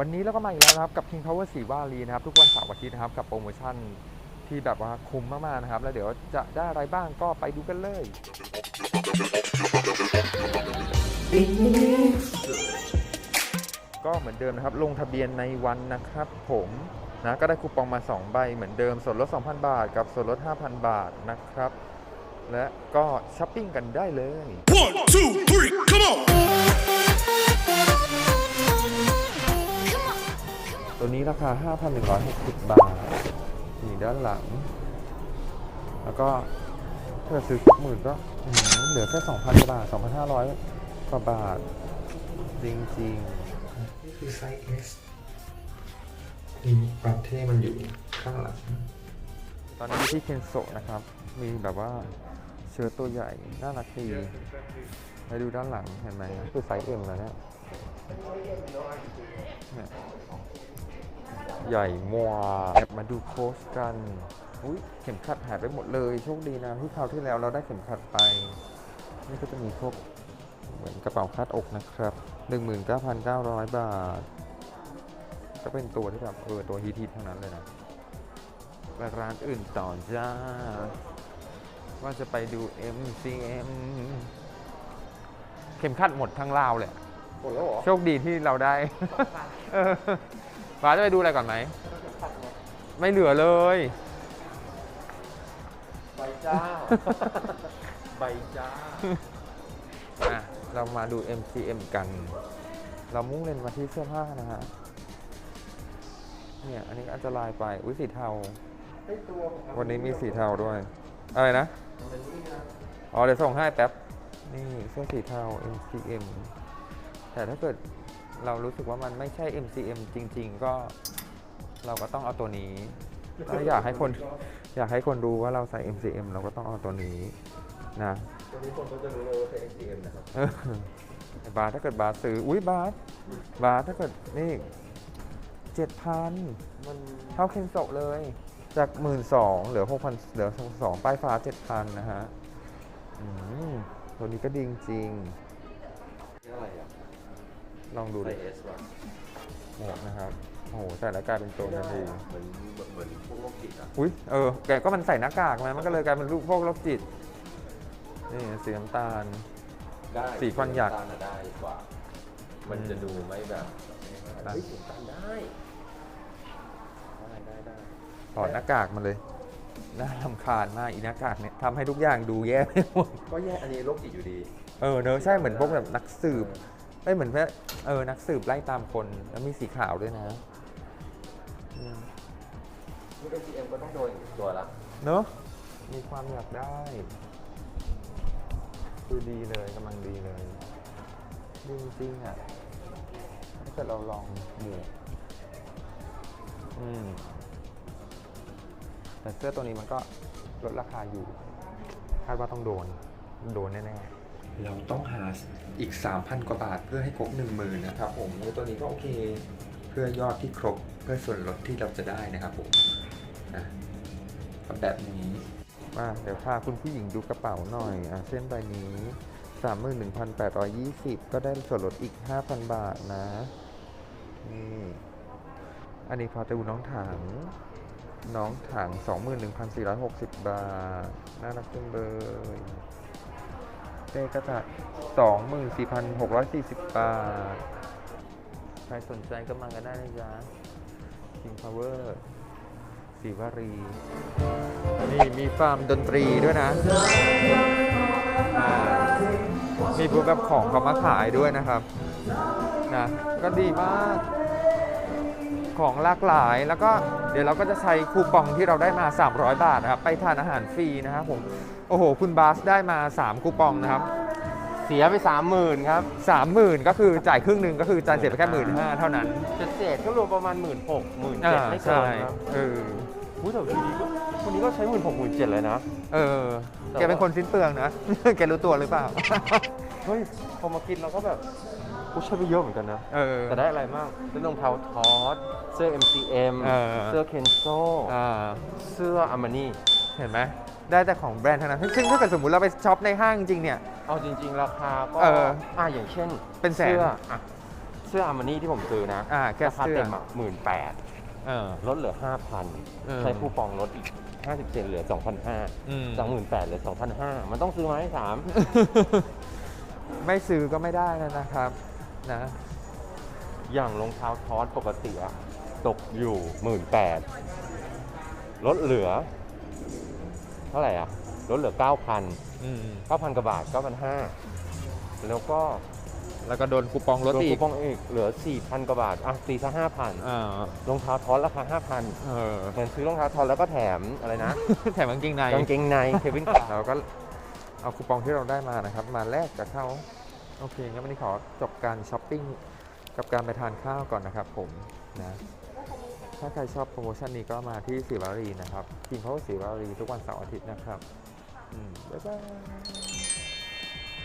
วันนี้เราก็มาอีกแล้วนะครับกับ King Power สีวารีนะครับทุกวันเสาร์อาทิตย์นะครับกับโปรโมชั่นที่แบบว่าคุ้มมากๆนะครับ แล้วเดี๋ยวจะได้อะไรบ้างก็ไปดูกันเลยก็เหมือนเดิมนะครับ ลงทะเบียนในวันนะครับผมนะก็ได้คูปองมา 2 ใบเหมือนเดิมส่วนลด 2,000 บาท กับส่วนลด 5,000 บาทนะครับ และก็ช้อปปิ้งกันได้เลย One, two, three, come on! ตัวนี้ราคา 5,160 บาท นี่ด้านหลัง แล้วก็ถ้าซื้อครบหมื่นก็อื้อหือเหลือแค่ 2,000กว่าบาท 2,500 กว่าบาท จริงนี่คือไซส์ S มีความเท่มันอยู่ข้างหลังๆตอนนี้ที่เคนโซะนะครับ มีแบบว่าเชิ้ตตัวใหญ่ น่ารักดีไปดูด้านหลังเห็นไหมคือไซส์ M แล้วเนี่ยเนี่ย ใหญ่มัวแอบมาดูโค้ชกันอุ้ยเข็มขัดหายไปหมดเลยโชคดีนะที่คราวที่แล้วเราได้เข็มขัดไป นี่ก็จะมีพวกเหมือนกระเป๋าคาดอกนะครับ 19,900 บาท ก็เป็นตัวที่แบบเออตัวฮิตๆทั้งนั้นเลยนะไปร้านอื่นต่อจ้า ว่าจะไปดู MCM เข็มขัดหมดทั้งราวเลยอะหมดแล้วเหรอ โชคดีที่เราได้เออ ฟ้าจะไปดูอะไรก่อนไหม ไม่เหลือเลย ใบจ้า ใบจ้า อะ เรามาดู MCM กัน เรามุ่งเล่นมาที่เสื้อผ้านะฮะ เนี่ย อันนี้อันตรายไป อุ้ยสีเทา วันนี้มีสีเทาด้วย อะไรนะ อ๋อ เดี๋ยวส่งให้แป๊บ นี่เสื้อสีเทา MCM แต่ถ้าเกิด เรารู้สึกว่ามันไม่ใช่ MCM จริง ๆ ก็เราก็ต้องเอาตัวนี้ถ้าอยากให้คนอยากให้คนรู้ว่าเราใส่ MCM เราก็ต้องเอาตัวนี้นะตอนนี้คนก็จะรู้เลยว่าเป็น ATM นะครับเออไอ้บาสถ้าเกิดบาสซื้ออุ้ยบาสบาสถ้าเกิดนี่เจ็ดพันมันเท่าเคนโซะเลย จากหมื่นสองเหลือหกพันเหลือสองป้ายฟ้าเจ็ดพันนะฮะอืมตัวนี้ก็ดีจริงอะไรอะๆ ลองดูไซดิส์ S ว่ะหมวกนะครับโอ้โหใส่แล้วกลายเป็นตัวทันทีเหมือนเหมือนพวกโรคจิตอะอุ้ยเออแกก็มันใส่หน้ากากมามันก็เลยกลายเป็นรูปพวกโรคจิตนี่สีน้ำตาล ได้สีควันหยักสีำตาลน่ะได้กว่า มันจะดูไม่แบบได้เฮ้ยสีน้ำตาลได้ได้ได้ได้ถอดหน้ากากมาเลยน่าลำคาญมากอีหน้ากากเนี่ยทำให้ทุกอย่างดูแย่ไปหมดก็แย่อันนี้โรคจิตอยู่ดี เออเนอะใช่เหมือนพวกแบบนักสืบ ไม่เหมือนแค่เออนักสืบไล่ตามคนแล้วมีสีขาวด้วยนะอืมนี่ ATM ก็ต้องโดนอีกตัวละเนอะมีความอยากได้ คือดีเลยกำลังดีเลยดีจริงๆอะถ้าเกิดเราลองหมวกอืมแต่เสื้อตัวนี้มันก็ลดราคาอยู่ คาดว่าต้องโดน โดนแน่ๆ เราต้องหาอีก 3,000 กว่าบาทเพื่อให้ครบ 1 0,000นะครับผมแล้วตัวนี้ก็โอเค เพื่อยอดที่ครบเพื่อส่วนลดที่เราจะได้นะครับผมนะแบบนี้มาเดี๋ยวพาคุณผู้หญิงดูกระเป๋าหน่อยอะเส้นใบนี้ 31,820 ก็ได้ส่วนลดอีก 5,000 บาทนะนี่อันนี้พอจะดูน้องถังน้องถัง 21,460 บาท น่ารักจังเลย เต้ก็จะ24,640 บาท ใครสนใจก็มากันได้นะจ๊ะ King Power สีวารี นี่มีฟาร์มดนตรีด้วยนะ มีพวกกับของเขามาขายด้วยนะครับ นะ ก็ดีมาก ของหลากหลาย แล้วก็เดี๋ยวเราก็จะใช้คูปองที่เราได้มา 300 บาทนะครับไปทานอาหารฟรีนะครับผมโอ้โห คุณบาสได้มา 3 คูปองนะครับเสียไปสามหมื่นครับ30,000 ก็คือจ่ายครึ่งหนึ่งก็คือจ่ายเสียไปแค่หมื่นห้าเท่านั้นเจ็ดเศษก็รวมประมาณหมื่นหกหมื่นอ่าเจ็ดไม่เกิใช่นครับเออผู้แต่ทีนี้ก็คนนี้ก็ใช้หมื่นหกหมื่นเจ็ดเลยนะ เออ แกเป็นคนสิ้นเปลืองนะ แกรู้ตัวหรือเปล่า เฮ้ย พอมากินเราก็แบบ กูใช้ไปเยอะเหมือนกันนะ เออ แต่ได้อะไรบ้างได้รองเท้าทอสเสื้อ MCM เออ เสื้อเคนโซอ่าเสื้ออามานี่เห็นไหมได้แต่ของแบรนด์ทั้งนั้นซึ่งถ้าเกิดสมมติเราไปช็อปในห้างจริงเนี่ย เอาจริง ๆ ราคาก็เอออ่าอย่างเช่นเป็นแสนสื้ออะเสื้ออาร์มานี่ที่ผมซื้อนะอ่าแค่ราคาเสื้อ เต็มอะหมื่นแปดเออ ลดเหลือห้าพันเออใช้คูปองลดอีกห้าสิบเซนเหลือสองพันห้าอืมจากหมื่นแปดเหลือสองพันห้ามันต้องซื้อไหมสาม ไม่ซื้อก็ไม่ได้แล้วนะครับ นะ อย่างรองเท้าทอสปกติอะตกอยู่หมื่นแปดลดเหลือ เท่าไหร่อะลดเหลือเก้าพันอืมเก้าพันกว่าบาทเก้าพันห้าแล้วก็แล้วก็โดนคูปองลดรวมอีคูกปองอีกเหลือสี่พันกว่าบาทอะตีซะห้าพันอ่ารองเท้าทอสราคาห้าพันเออ เหมือนซื้อรองเท้าทอสแล้วก็แถมอะไรนะ แถมกางเกงในกางเกงในเควินคลาเราก็เอาคูปองที่เราได้มานะครับ มาแลกกับเขา โอเคงั้นวันนี้ขอจบการช้อปปิ้งกับการไปทานข้าวก่อนนะครับผมนะถ้าใครชอบโปรโมชั่นนี้ก็มาที่สีวารีนะครับกินเพราะว่าสีวารีทุกวันเสาร์อาทิตย์นะครับ อืม บ๊ายบาย